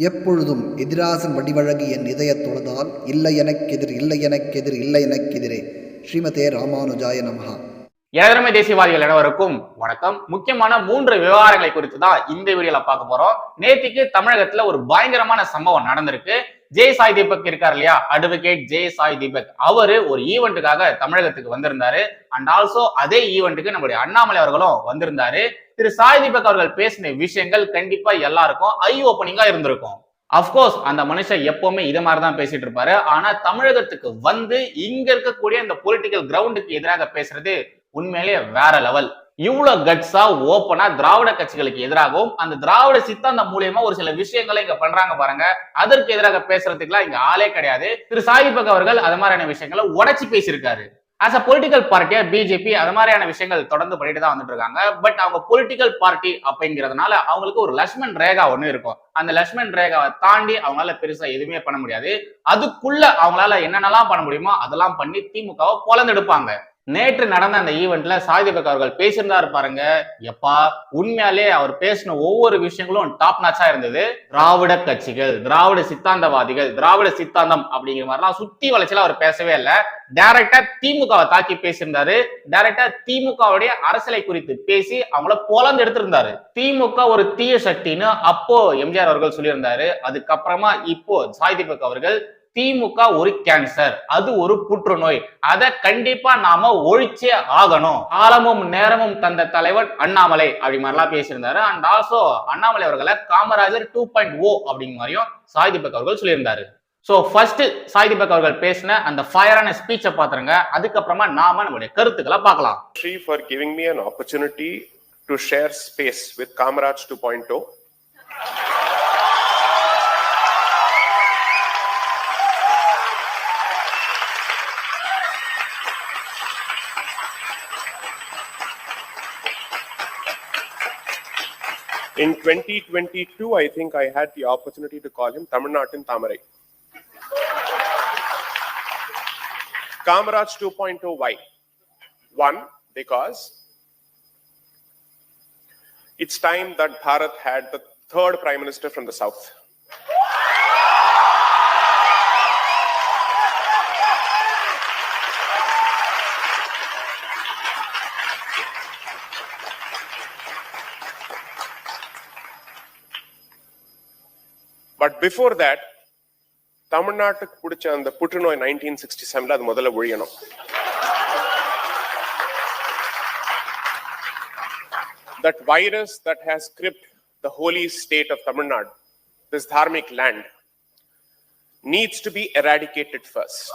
எப்பொழுதும் எதிராசன் வடிவழகு என் இதயத் தொழுதால் இல்லை எனக்கெதிர் இல்லை எனக்கெதிர் இல்லை எனக்கெதிரே. ஸ்ரீமதே ராமானுஜாய நமஹா. ஏதரமை தேசியவாதிகள் அனைவருக்கும் வணக்கம். முக்கியமான மூன்று விவகாரங்களை குறித்து தான் இந்த வீடியோல பார்க்க போறோம். நேத்திக்கு தமிழகத்துல ஒரு பயங்கரமான சம்பவம் நடந்திருக்கு. ஜெய் சாய் தீபக் இருக்கார் இல்லையா? அட்வொகேட் ஜெய் சாய் தீபக். அவரு ஒரு ஈவெண்ட்டுக்காக தமிழகத்துக்கு வந்திருந்தாரு. அண்ட் ஆல்சோ அதே ஈவெண்ட்டுக்கு நம்மளுடைய அண்ணாமலை அவர்களும் வந்திருந்தாரு. திரு சாய் தீபக் அவர்கள் பேசின விஷயங்கள் கண்டிப்பா எல்லாருக்கும் ஐ ஓப்பனிங்கா இருந்திருக்கும். அப்கோர்ஸ் அந்த மனுஷன் எப்பவுமே இதை மாதிரி தான் பேசிட்டு இருப்பாரு. ஆனா தமிழகத்துக்கு வந்து இங்க இருக்கக்கூடிய இந்த பொலிட்டிக்கல் கிரவுண்டுக்கு எதிராக பேசுறது உண்மையிலேயே வேற லெவல் இவ்வளவு கட்ஸா ஓப்பனா திராவிட கட்சிகளுக்கு எதிராகவும் அந்த திராவிட சித்தாந்தம் மூலியமா ஒரு சில விஷயங்களை இங்க பண்றாங்க பாருங்க. அதற்கு எதிராக பேசுறதுக்குலாம் இங்க ஆளே கிடையாது. திரு சாஹிபக் அவர்கள் அது மாதிரியான விஷயங்களை உடச்சி பேசியிருக்காரு. ஆஸ் அ பொலிட்டிக்கல் பார்ட்டியா பிஜேபி அது மாதிரியான விஷயங்கள் தொடர்ந்து பண்ணிட்டு தான் வந்துட்டு இருக்காங்க பட் அவங்க பொலிட்டிக்கல் பார்ட்டி அப்படிங்கிறதுனால அவங்களுக்கு ஒரு லக்ஷ்மண் ரேகா ஒண்ணு இருக்கும். அந்த லக்ஷ்மண் ரேகாவை தாண்டி அவங்களால பெருசா எதுவுமே பண்ண முடியாது. அதுக்குள்ள அவங்களால என்னென்னலாம் பண்ண முடியுமோ அதெல்லாம் பண்ணி திமுகவை பொலந்தெடுப்பாங்க. நேற்று நடந்த அந்த ஈவெண்ட்ல சாதிபக் அவர்கள் பேசியிருந்தாரு பாருங்க. எப்பா உண்மையாலே அவர் பேசின ஒவ்வொரு விஷயங்களும் டாப் நாச்சா இருந்தது. திராவிட கட்சிகள் திராவிட சித்தாந்தவாதிகள் திராவிட சித்தாந்தம் அப்படிங்கிற மாதிரிலாம் சுத்தி வளைச்சல அவர் பேசவே இல்லை. டைரக்டா திமுகவை தாக்கி பேசியிருந்தாரு. டைரக்டா திமுகவுடைய அரசியலை குறித்து பேசி அவங்கள பொலந்து எடுத்திருந்தாரு. திமுக ஒரு தீய சக்தின்னு அப்போ எம்ஜிஆர் அவர்கள் சொல்லியிருந்தாரு. அதுக்கப்புறமா இப்போ சாய்தீபக் அவர்கள் திமுக ஒரு கேன்சர் அது ஒரு புற்றுநோய். அதை கண்டிப்பா நாம ஒழிச்சே ஆகணும். காலமும் நேரமும் தந்த தலைவர் அண்ணாமலை அப்படி மாதிரிலாம் பேசியிருந்தாரு. அண்ட் ஆல்சோ அண்ணாமலை அவர்களை காமராஜர் டூ பாயிண்ட் ஓ அப்படிங்கிற மாதிரியும் சாய்தீபக் அவர்கள் சொல்லியிருந்தாரு. ஸோ ஃபர்ஸ்ட் சாய்தீபக் அவர்கள் பேசின அந்த ஃபயரான ஸ்பீச்சை பாத்துருங்க. அதுக்கப்புறமா நாம நம்மளுடைய கருத்துக்களை பார்க்கலாம். Sir for giving me an opportunity to share space with Kamaraj two point two In 2022, I think I had the opportunity to call him Tamil Nadu Tamarai. Kamaraj 2.0, why? One, because it's time that Bharat had the third prime minister from the south. But before that, தமிழ்நாட்டுக்கு பிடிச்ச அந்த புற்றுநோய் nineteen sixty செவன்ல அது முதல்ல ஒழியணும் that virus that has gripped the holy state of Tamil Nadu, this dharmic land, needs to be eradicated first.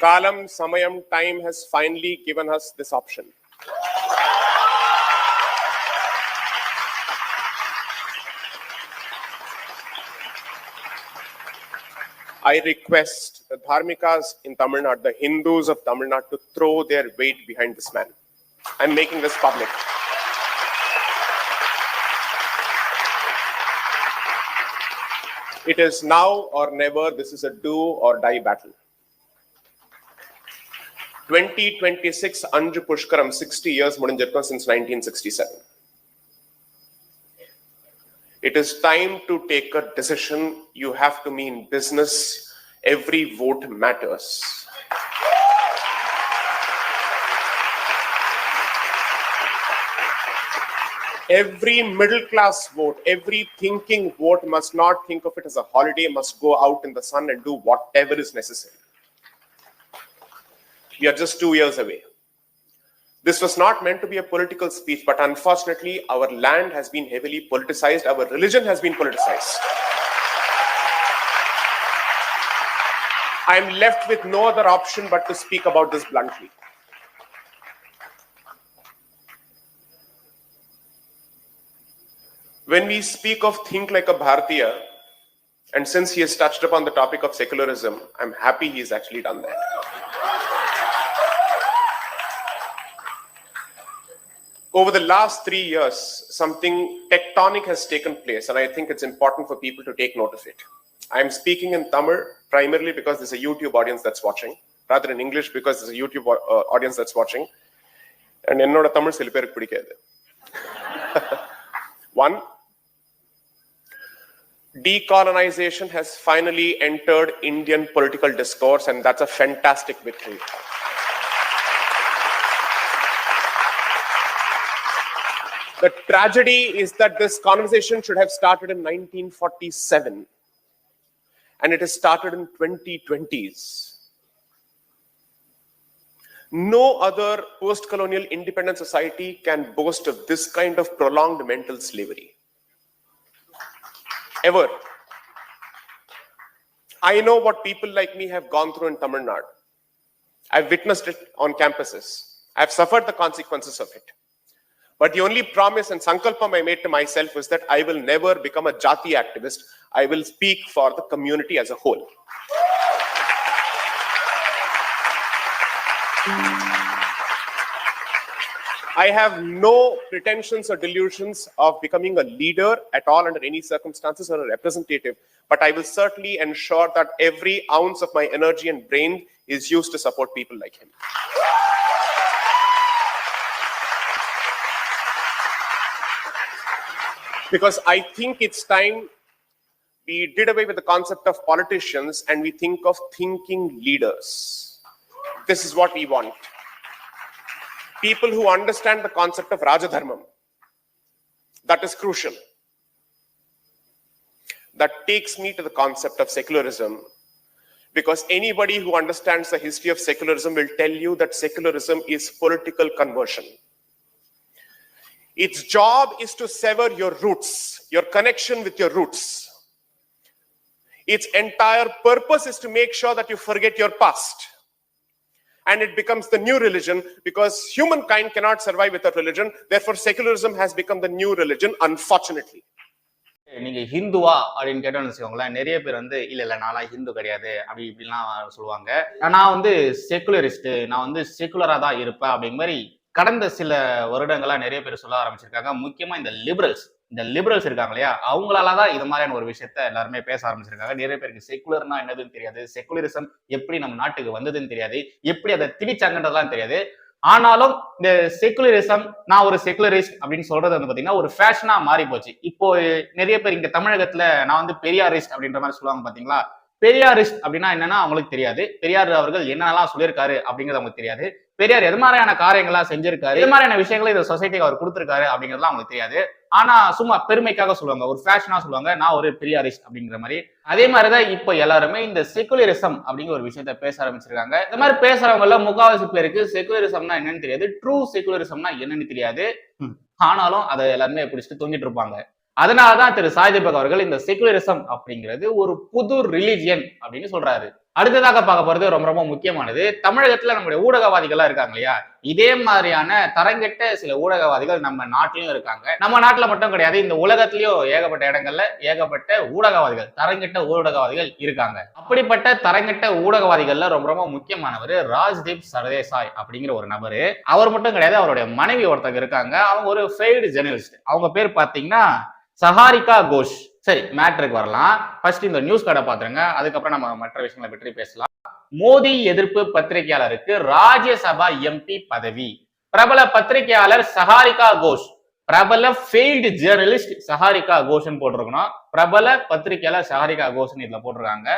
Kalam, Samayam, time has finally given us this option. I request the Dharmikas in Tamil Nadu, the Hindus of Tamil Nadu, to throw their weight behind this man. I'm making this public. It is now or never. This is a do or die battle. 2026 Anju Pushkaram, 60 years முடிஞ்சிருக்கும் since 1967. It is time to take a decision. You have to mean business. Every vote matters. Every middle class vote, every thinking vote must not think of it as a holiday, must go out in the sun and do whatever is necessary. We are just two years away. This was not meant to be a political speech, but unfortunately, our land has been heavily politicized, our religion has been politicized. I'm left with no other option but to speak about this bluntly. When we speak of think like a Bharatiya, and since he has touched upon the topic of secularism, I'm happy he's actually done that. over the last three years, something tectonic has taken place, and I think it's important for people to take note of it. I'm speaking in Tamil primarily because there's a YouTube audience that's watching, rather in English because there's a YouTube uh, audience that's watching. And என்னோட தமிழ் சில பேருக்கு பிடிக்காது one decolonization has finally entered Indian political discourse, and that's a fantastic victory. The tragedy is that this conversation should have started in 1947, and it has started in 2020s. No other post colonial independent society can boast of this kind of prolonged mental slavery. Ever. I know what people like me have gone through in Tamil Nadu. I've witnessed it on campuses. I've suffered the consequences of it. But the only promise and sankalpam I made to myself was that I will never become a jati activist. I will speak for the community as a whole. I have no pretensions or delusions of becoming a leader at all under any circumstances or a representative, but I will certainly ensure that every ounce of my energy and brain is used to support people like him. Because I think it's time we did away with the concept of politicians and we think of thinking leaders. This is what we want people who understand the concept of Rajadharmam. That is crucial. That takes me to the concept of secularism. Because anybody who understands the history of secularism will tell you that secularism is political conversion. Its job is to sever your roots, your connection with your roots. Its entire purpose is to make sure that you forget your past and it becomes the new religion because humankind cannot survive without religion. Therefore, secularism has become the new religion, unfortunately. நீங்க ஹிந்துவா அப்படின்னு கேட்டோம்னு வச்சுக்கோங்களேன் நிறைய பேர் வந்து இல்ல இல்ல நான்லாம் ஹிந்து கிடையாது அப்படி இப்படிலாம் சொல்லுவாங்க நான் வந்து செக்குலரிஸ்ட் நான் வந்து செக்குலரா தான் இருப்பேன் அப்படிங்கிற மாதிரி கடந்த சில வருடங்களா நிறைய பேர் சொல்ல ஆரம்பிச்சிருக்காங்க. முக்கியமா இந்த லிபரல்ஸ் இந்த லிபரல்ஸ் இருக்காங்க இல்லையா? அவங்களால தான் இது மாதிரியான ஒரு விஷயத்த எல்லாருமே பேச ஆரம்பிச்சிருக்காங்க. நிறைய பேருக்கு செக்குலர்னா என்னதுன்னு தெரியாது. செக்குலரிசம் எப்படி நம்ம நாட்டுக்கு வந்ததுன்னு தெரியாது. எப்படி அதை திணிச்சாங்கன்றதுலாம் தெரியாது. ஆனாலும் இந்த செக்குலரிசம் நான் ஒரு செக்குலரிஸ்ட் அப்படின்னு சொல்றது வந்து பாத்தீங்கன்னா ஒரு ஃபேஷனா மாறி போச்சு. இப்போ நிறைய பேர் இங்க தமிழகத்துல நான் வந்து பெரியாரிஸ்ட் அப்படின்ற மாதிரி சொல்லுவாங்க பாத்தீங்களா? பெரியாரிஸ்ட் அப்படின்னா என்னன்னா அவங்களுக்கு தெரியாது. பெரியார் அவர்கள் என்னென்னலாம் சொல்லியிருக்காரு அப்படிங்கிறது அவங்களுக்கு தெரியாது. பெரியார் எது மாதிரியான காரியங்கள்லாம் செஞ்சிருக்காரு? எது மாதிரியான விஷயங்களை இந்த சொசைட்டிக்கு அவர் கொடுத்திருக்காரு அப்படிங்கிறதுலாம் அவங்களுக்கு தெரியாது. ஆனா சும்மா பெருமைக்காக சொல்லுவாங்க. ஒரு ஃபேஷனா சொல்லுவாங்க நான் ஒரு பெரியாரிஸ்ட் அப்படிங்கிற மாதிரி. அதே மாதிரிதான் இப்போ எல்லாருமே இந்த செக்குலரிசம் அப்படிங்கிற ஒரு விஷயத்த பேச ஆரம்பிச்சிருக்காங்க. இந்த மாதிரி பேசுறவங்கள முக்காவாசி பேருக்கு செக்குலரிசம்னா என்னன்னு தெரியாது. ட்ரூ செக்குலரிசம்னா என்னன்னு தெரியாது. ஆனாலும் அதை எல்லாருமே பிடிச்சிட்டு தூங்கிட்டு இருப்பாங்க. அதனாலதான் திரு சாய்தீபக் அவர்கள் இந்த செக்குலரிசம் அப்படிங்கிறது ஒரு புது ரிலிஜியன் அப்படின்னு சொல்றாரு. அடுத்ததாக பார்க்க போறது ரொம்ப ரொம்ப முக்கியமானது. தமிழகத்துல நம்முடைய ஊடகவாதிகள்லாம் இருக்காங்க இல்லையா? இதே மாதிரியான தரங்கெட்ட சில ஊடகவாதிகள் நம்ம நாட்டிலும் இருக்காங்க. நம்ம நாட்டுல மட்டும் கிடையாது இந்த உலகத்திலயும் ஏகப்பட்ட இடங்கள்ல ஏகப்பட்ட ஊடகவாதிகள் தரங்கெட்ட ஊடகவாதிகள் இருக்காங்க. அப்படிப்பட்ட தரங்கெட்ட ஊடகவாதிகள்ல ரொம்ப ரொம்ப முக்கியமானவர் ராஜ்தீப் சர்தேசாய் அப்படிங்கிற ஒரு நபரு. அவர் மட்டும் கிடையாது அவருடைய மனைவி ஒருத்தங்க இருக்காங்க. அவங்க ஒரு ஃபெய்டு ஜெர்னலிஸ்ட் அவங்க பேர் பாத்தீங்கன்னா சஹாரிகா கோஷ். சரி மேட்ருக்கு வரலாம். ஃபர்ஸ்ட் இந்த நியூஸ் கார்டை பாத்துருங்க. அதுக்கப்புறம் நம்ம மற்ற விஷயங்களை பற்றி பேசலாம். மோடி எதிர்ப்பு பத்திரிகையாளருக்கு ராஜ்யசபா எம்பி பதவி. பிரபல பத்திரிகையாளர் சஹாரிகா கோஷ். பிரபல ஃபெயில்டு ஜேர்னலிஸ்ட் சஹாரிகா கோஷன் போட்டிருக்கணும். பிரபல பத்திரிகையாளர் சஹாரிகா கோஷன் இதுல போட்டிருக்காங்க.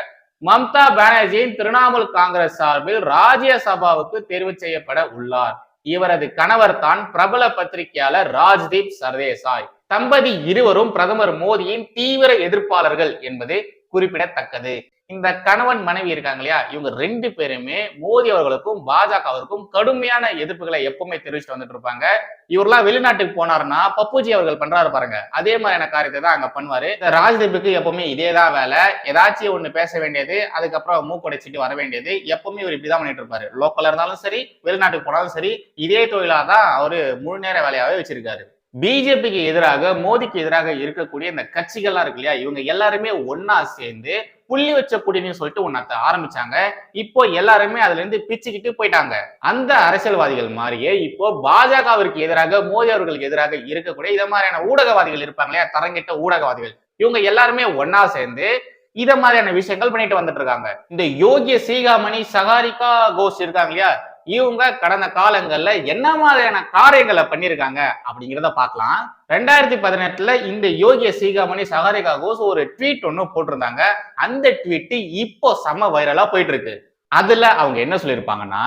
மம்தா பானர்ஜியின் திரிணாமுல் காங்கிரஸ் சார்பில் ராஜ்யசபாவுக்கு தேர்வு செய்யப்பட உள்ளார். இவரது கணவர் தான் பிரபல பத்திரிகையாளர் ராஜ்தீப் சர்தேசாய். தம்பதி இருவரும் பிரதமர் மோடியின் தீவிர எதிர்ப்பாளர்கள் என்பது குறிப்பிடத்தக்கது. இந்த கணவன் மனைவி இருக்காங்க இல்லையா? இவங்க ரெண்டு பேருமே மோடி அவர்களுக்கும் பாஜகவிற்கும் கடுமையான எதிர்ப்புகளை எப்பவுமே தெரிவிச்சுட்டு வந்துட்டு இருப்பாங்க. இவரெல்லாம் வெளிநாட்டுக்கு போனாருன்னா பப்புஜி அவர்கள் பண்றாரு பாருங்க. அதே மாதிரியான காரியத்தை தான் அங்க பண்ணுவாரு. இந்த ராஜ்தீப்புக்கு எப்பவுமே இதேதான் வேலை. ஏதாச்சும் ஒண்ணு பேச வேண்டியது அதுக்கப்புறம் மூக்கடைச்சிட்டு வர வேண்டியது எப்பவுமே இவர் இப்படிதான் பண்ணிட்டு இருப்பாரு. லோக்கல்ல இருந்தாலும் சரி வெளிநாட்டுக்கு போனாலும் சரி இதே தொழிலா தான் அவரு முழு நேர வேலையாவே வச்சிருக்காரு. பிஜேபிக்கு எதிராக மோடிக்கு எதிராக இருக்கக்கூடிய இந்த கட்சிகள்லாம் இருக்கு இல்லையா? இவங்க எல்லாருமே ஒன்னா சேர்ந்து புள்ளி வச்ச குடின்னு சொல்லிட்டு ஒன்னத்த ஆரம்பிச்சாங்க. இப்போ எல்லாருமே அதுல இருந்து பிச்சுக்கிட்டு போயிட்டாங்க. அந்த அரசியல்வாதிகள் மாதிரியே இப்போ பாஜகவிற்கு எதிராக மோடி அவர்களுக்கு எதிராக இருக்கக்கூடிய இதை மாதிரியான ஊடகவாதிகள் இருப்பாங்க இல்லையா? தரங்கிட்ட ஊடகவாதிகள். இவங்க எல்லாருமே ஒன்னா சேர்ந்து இத மாதிரியான விஷயங்கள் பண்ணிட்டு வந்துட்டு இருக்காங்க. இந்த யோகிய சீகாமணி சகாரிகா கோஷ் இருக்காங்க இல்லையா? இவங்க கடந்த காலங்கள்ல என்ன மாதிரியான காரியங்களை பண்ணியிருக்காங்க அப்படிங்கிறத பார்க்கலாம். ரெண்டாயிரத்தி பதினெட்டுல இந்த யோகிய சீகாமணி சகாரிகா கோஸ் ஒரு ட்வீட் ஒன்று போட்டிருந்தாங்க. அந்த ட்வீட் இப்போ செம வைரலா போயிட்டு இருக்கு அதுல அவங்க என்ன சொல்லியிருப்பாங்கன்னா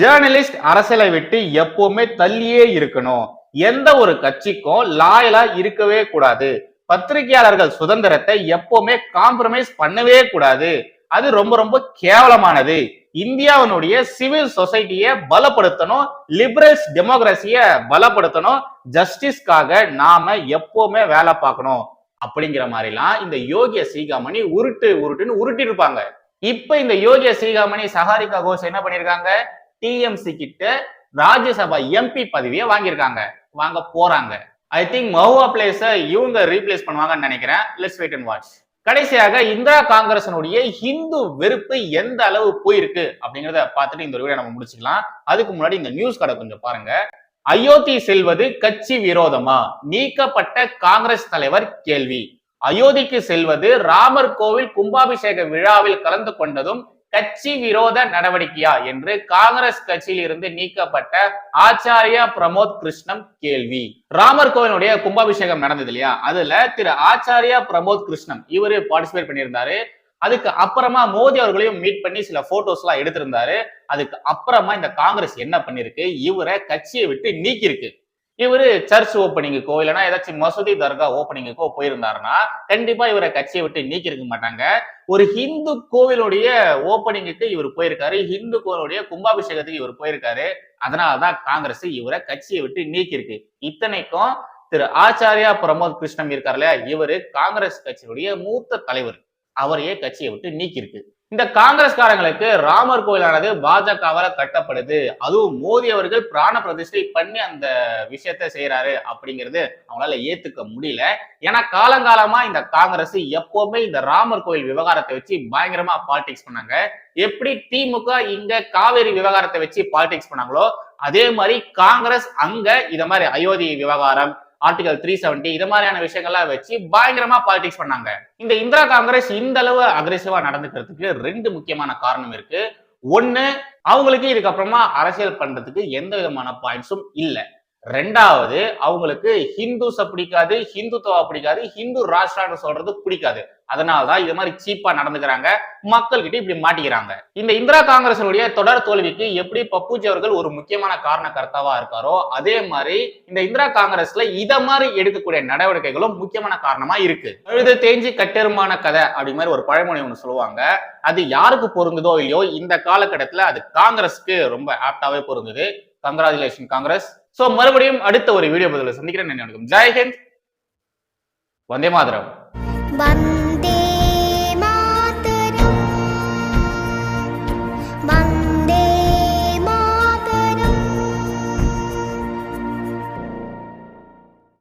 ஜேர்னலிஸ்ட் அரசியலை விட்டு எப்பவுமே தள்ளியே இருக்கணும். எந்த ஒரு கட்சிக்கும் லாயலா இருக்கவே கூடாது. பத்திரிகையாளர்கள் சுதந்திரத்தை எப்பவுமே காம்ப்ரமைஸ் பண்ணவே கூடாது. அது ரொம்ப ரொம்ப கேவலமானது. இந்தியாவினுடைய சிவில் சொசைட்டியை பலப்படுத்தணும் லிபரல்ஸ் டெமோக்ரஸிய பலப்படுத்தணும் ஜஸ்டிஸ்க்காக நாம எப்பவுமே வேலை பார்க்கணும். அப்படிங்கிற மாதிரிலாம் இந்த யோகிய சீகாமணி உருட்டு உருட்டுன்னு உருட்டி இருப்பாங்க. இப்ப இந்த யோகிய சீகாமணி சஹாரிகா கோஷ் என்ன பண்ணிருக்காங்க டிஎம்சி கிட்ட ராஜ்யசபா எம்பி பதவியை வாங்கியிருக்காங்க. வாங்க போறாங்க. ஐ திங்க் மஹுவா பிளேஸ இவங்க ரீப்ளேஸ் பண்ணுவாங்கன்னு நினைக்கிறேன். லெட்ஸ் வெயிட் அண்ட் வாட்ச் கடைசியாக இந்திரா காங்கிரசனுடைய ஹிந்து வெறுப்பு எந்த அளவு போயிருக்கு அப்படிங்கறத பார்த்துட்டு இந்த வீடியோ நம்ம முடிச்சுக்கலாம். அதுக்கு முன்னாடி இந்த நியூஸ் கடை கொஞ்சம் பாருங்க. அயோத்தி செல்வது கட்சி விரோதமா? நீக்கப்பட்ட காங்கிரஸ் தலைவர் கேள்வி. அயோத்திக்கு செல்வது ராமர் கோவில் கும்பாபிஷேக விழாவில் கலந்து கொண்டதும் கட்சி விரோத நடவடிக்கையா என்று காங்கிரஸ் கட்சியில் இருந்து நீக்கப்பட்ட ஆச்சாரியா பிரமோத் கிருஷ்ணம் கேள்வி. ராமர் கோவிலுடைய கும்பாபிஷேகம் நடந்தது இல்லையா? அதுல திரு ஆச்சாரியா பிரமோத் கிருஷ்ணம் இவரு பார்ட்டிசிபேட் பண்ணியிருந்தாரு. அதுக்கு அப்புறமா மோடி அவர்களையும் மீட் பண்ணி சில போட்டோஸ் எல்லாம் எடுத்திருந்தாரு. அதுக்கு அப்புறமா இந்த காங்கிரஸ் என்ன பண்ணிருக்கு இவரை கட்சியை விட்டு நீக்கியிருக்கு. இவரு சர்ச் ஓப்பனிங்குக்கோ இல்லைன்னா ஏதாச்சும் மசூதி தர்கா ஓப்பனிங்குக்கோ போயிருந்தாருன்னா கண்டிப்பா இவரை கட்சியை விட்டு நீக்கி இருக்க மாட்டாங்க. ஒரு ஹிந்து கோவிலுடைய ஓப்பனிங்குக்கு இவர் போயிருக்காரு. ஹிந்து கோவிலுடைய கும்பாபிஷேகத்துக்கு இவர் போயிருக்காரு. அதனாலதான் காங்கிரஸ் இவரை கட்சியை விட்டு நீக்கி இருக்கு இத்தனைக்கும் திரு ஆச்சாரியா பிரமோத் கிருஷ்ணம் இருக்கார் இல்லையா? இவரு காங்கிரஸ் கட்சியினுடைய மூத்த தலைவர். அவரையே கட்சியை விட்டு நீக்கிருக்கு இந்த காங்கிரஸ்காரங்களுக்கு ராமர் கோயிலானது பாஜகவால கட்டப்படுது. அதுவும் மோடி அவர்கள் பிராண பிரதிஷ்டை பண்ணி அந்த விஷயத்த செய்யறாரு அப்படிங்கிறது அவங்களால ஏத்துக்க முடியல. ஏன்னா காலங்காலமா இந்த காங்கிரஸ் எப்பவுமே இந்த ராமர் கோயில் விவகாரத்தை வச்சு பயங்கரமா பாலிடிக்ஸ் பண்ணாங்க. எப்படி திமுக இங்க காவேரி விவகாரத்தை வச்சு பாலிடிக்ஸ் பண்ணாங்களோ அதே மாதிரி காங்கிரஸ் அங்க இத மாதிரி அயோத்தி விவகாரம் ஆர்டிகல் த்ரீ செவன்டி இது மாதிரியான விஷயங்கள்லாம் வச்சு பயங்கரமா பாலிடிக்ஸ் பண்ணாங்க. இந்த இந்திரா காங்கிரஸ் இந்த அளவு அக்ரெசிவா நடந்துக்கிறதுக்கு ரெண்டு முக்கியமான காரணம் இருக்கு. ஒன்னு அவங்களுக்கு இதுக்கப்புறமா அரசியல் பண்றதுக்கு எந்த விதமான பாயிண்ட்ஸும் இல்லை. ரெண்டாவது அவங்களுக்கு ஹிந்துஸ பிடிக்காது ஹிந்துத்துவா பிடிக்காது ஹிந்து ராஷ்டிரான்னு சொல்றது பிடிக்காது. அதனாலதான் இது மாதிரி சீப்பா நடந்துக்கிறாங்க. மக்கள்கிட்ட இப்படி மாட்டிக்கிறாங்க. இந்த இந்திரா காங்கிரசனுடைய தொடர் தோல்விக்கு எப்படி பப்புஜி அவர்கள் ஒரு முக்கியமான காரண கர்த்தாவா இருக்காரோ அதே மாதிரி இந்த இந்திரா காங்கிரஸ்ல இத மாதிரி எடுக்கக்கூடிய நடவடிக்கைகளும் முக்கியமான காரணமா இருக்கு. அழுது தேஞ்சி கட்டெருமான கதை அப்படி மாதிரி ஒரு பழமொழி ஒண்ணு சொல்லுவாங்க. அது யாருக்கு பொருந்துதோ இல்லையோ இந்த காலகட்டத்துல அது காங்கிரஸ்க்கு ரொம்ப ஆப்டாவே பொருந்துது. கங்கராச்சுலேஷன் காங்கிரஸ். சோ மறுபடியும் அடுத்த ஒரு வீடியோ பதில சந்திக்கிறேன். ஜெய்ஹிந்த் வந்தே மாதரம். வந்தே